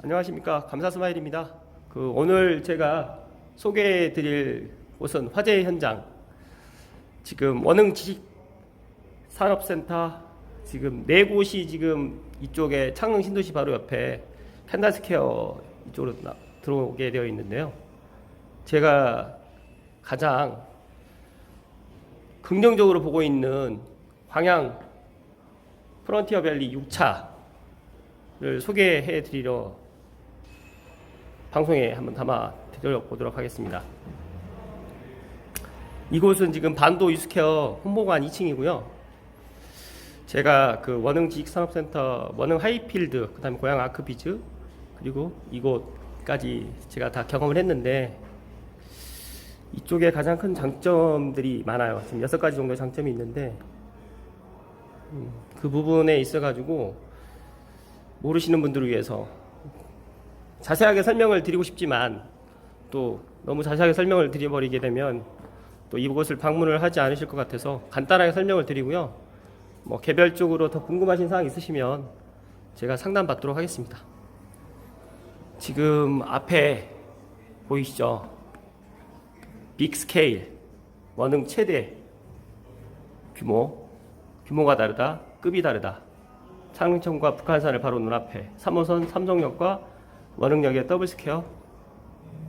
안녕하십니까 감사 스마일입니다. 그 오늘 제가 소개해드릴 곳은 화재 현장 지금 원흥 지식 산업센터 지금 네 곳이 지금 이쪽에 창릉 신도시 바로 옆에 캔다스케어 이쪽으로 나- 들어오게 되어 있는데요. 제가 가장 긍정적으로 보고 있는 광양 프론티어 밸리 6차를 소개해 드리려 방송에 한번 담아 드려보도록 하겠습니다. 이곳은 지금 반도 유스케어 홍보관 2층이고요. 제가 그 원흥 지식산업센터, 원흥 하이필드, 그 다음에 고양 아크비즈 그리고 이곳까지 제가 다 경험을 했는데 이쪽에 가장 큰 장점들이 많아요. 지금 여섯 가지 정도의 장점이 있는데 음, 그 부분에 있어가지고 모르시는 분들을 위해서 자세하게 설명을 드리고 싶지만 또 너무 자세하게 설명을 드려버리게 되면 또 이곳을 방문을 하지 않으실 것 같아서 간단하게 설명을 드리고요. 뭐 개별적으로 더 궁금하신 사항 있으시면 제가 상담 받도록 하겠습니다. 지금 앞에 보이시죠? 빅 스케일 원흥 최대 규모 규모가 다르다 급이 다르다 창릉청과 북한산을 바로 눈앞에 3호선 삼성역과 원흥역의 더블스퀘어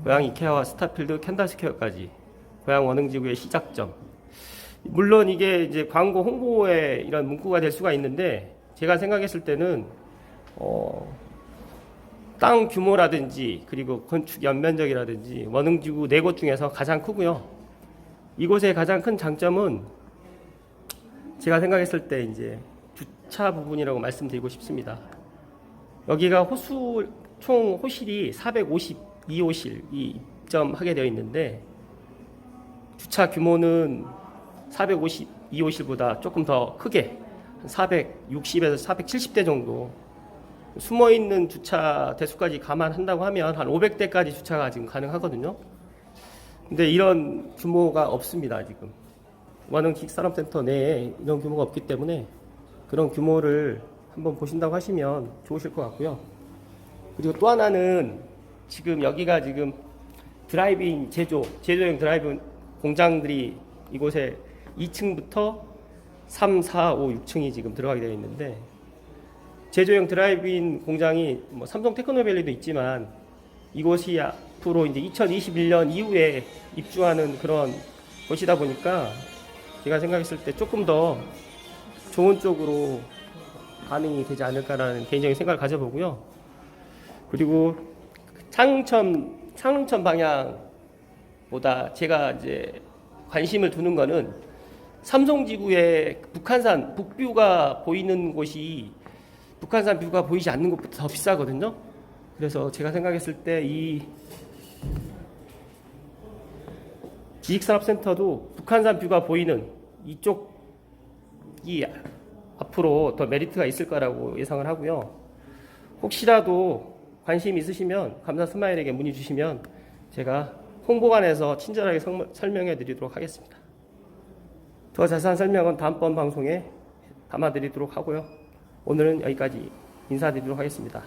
고양 이케아와 스타필드 캔달스퀘어까지 고양 원흥지구의 시작점 물론 이게 이제 광고 홍보의 이런 문구가 될 수가 있는데 제가 생각했을 때는 어, 땅 규모라든지 그리고 건축 연면적이라든지 원흥지구 네 곳 중에서 가장 크고요. 이곳의 가장 큰 장점은 제가 생각했을 때 이제 주차 부분이라고 말씀드리고 싶습니다. 여기가 호수 총 호실이 452호실이 입점하게 되어 있는데 주차 규모는 452호실보다 조금 더 크게 460에서 470대 정도 숨어 있는 주차 대수까지 감안한다고 하면 한 500대까지 주차가 지금 가능하거든요. 근데 이런 규모가 없습니다, 지금. 원흥 기획산업센터 내에 이런 규모가 없기 때문에 그런 규모를 한번 보신다고 하시면 좋으실 것 같고요. 그리고 또 하나는 지금 여기가 지금 드라이빙 제조, 제조용 드라이빙 공장들이 이곳에 2층부터 3, 4, 5, 6층이 지금 들어가게 되어 있는데 제조용 드라이브인 공장이 뭐 삼성 테크노밸리도 있지만 이곳이 앞으로 이제 2021년 이후에 입주하는 그런 곳이다 보니까 제가 생각했을 때 조금 더 좋은 쪽으로 반응이 되지 않을까라는 개인적인 생각을 가져보고요. 그리고 창릉천 창릉천 방향보다 제가 이제 관심을 두는 거는 삼성지구의 북한산 북뷰가 보이는 곳이 북한산 뷰가 보이지 않는 곳부터 더 비싸거든요. 그래서 제가 생각했을 때 이 지식산업센터도 북한산 뷰가 보이는 이쪽이 앞으로 더 메리트가 있을 거라고 예상을 하고요. 혹시라도 관심 있으시면 감사 스마일에게 문의 주시면 제가 홍보관에서 친절하게 성- 설명해 드리도록 하겠습니다. 더 자세한 설명은 다음번 방송에 담아 드리도록 하고요. 오늘은 여기까지 인사드리도록 하겠습니다.